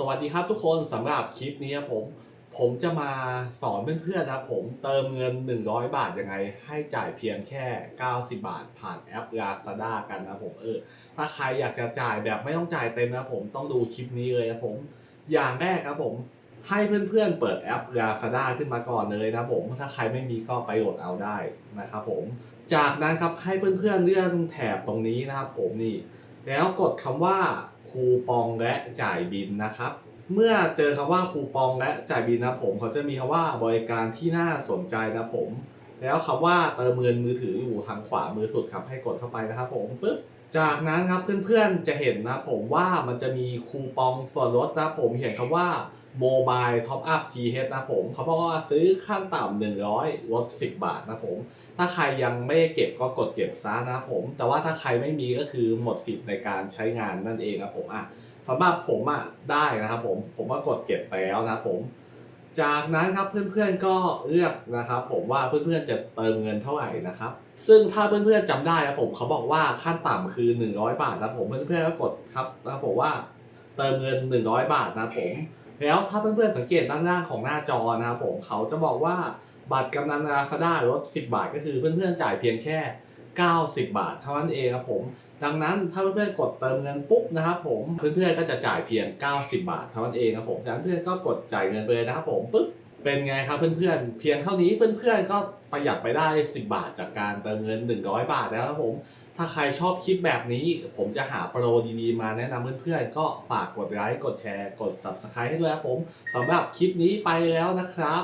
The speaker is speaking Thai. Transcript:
สวัสดีครับทุกคนสำหรับคลิปนี้ผม ผมจะมาสอนเพื่อนๆนะผมเติมเงิน 100 บาทยังไง ให้จ่ายเพียงแค่ 90 บาท ผ่านแอป Lazada กันนะผมเออถ้าใครอยากจะจ่ายแบบไม่ต้องจ่ายเต็มนะผมต้องดูคลิปนี้เลยนะผมอย่างแรกครับผมให้เพื่อนๆเปิดแอป Lazada ขึ้นมาก่อนเลยนะผมถ้าใครไม่มีก็ไปโหลดเอาได้นะครับผม จากนั้นครับให้เพื่อนๆเลื่อนแถบตรงนี้นะครับผมนี่ แล้วกดคำว่าคูปองและจ่ายบินนะครับ เมื่อเจอคำว่าคูปองและจ่ายบินนะผมเขาจะมีคำว่าบริการที่น่าสนใจนะผม แล้วคำว่าเติมเงินมือถืออยู่ทางขวามือสุดครับให้กดเข้าไปนะครับผมปึ๊บจากนั้นครับเพื่อนๆจะเห็นนะผมว่ามันจะมีคูปองส่วนลดนะผมเขียนคำว่า โมบายท็อปอัพทีเนะผมเขาบอกว่าซื้อขั้นต่ำ100ลด10บาทนะผม ถ้าใครยังไม่เก็บก็กดเก็บซะนะผม แต่ว่าถ้าใครไม่มีก็คือหมดสิทธิ์ในการใช้งานนั่นเองครับผมอะสำหรับผมอะได้นะครับผมผมก็กดเก็บไปแล้วนะผม จากนั้นครับเพื่อนๆก็เลือกนะครับ ผมว่าเพื่อนๆจะเติมเงินเท่าไหร่นะครับ ซึ่งถ้าเพื่อนๆจำได้นะผมเขาบอกว่าขั้นต่ำคือ 100 บาทนะผมเพื่อนๆก็กดครับนะผมว่าเติมเงิน 100 บาทนะผม แล้วถ้าเพื่อนๆสังเกตด้านล่างของหน้าจอนะครับผมเขาจะบอกว่าบัตรกำนันลาซาด้าลด10 บาท ก็คือเพื่อนๆจ่ายเพียงแค่ 90 บาทเท่านั้นเองครับผม ดังนั้นถ้าเพื่อนๆกดเติมเงินปุ๊บนะครับผมเพื่อนๆก็จะจ่ายเพียง 90 บาทเท่านั้นเองครับผมจากนั้นเพื่อนก็กดจ่ายเงินไปเลยนะครับผมปึ๊บเป็นไงครับเพื่อนๆ เพียงเท่านี้เพื่อนๆก็ประหยัดไปได้ 10 บาทจากการเติมเงิน 100 บาทแล้วครับผม ถ้าใครชอบคลิปแบบนี้ ผมจะหาโปรดีๆ มาแนะนำเพื่อนๆ ก็ฝากกดไลค์ กดแชร์ กด Subscribe ให้ด้วยครับผมสำหรับคลิปนี้ไปแล้วนะครับ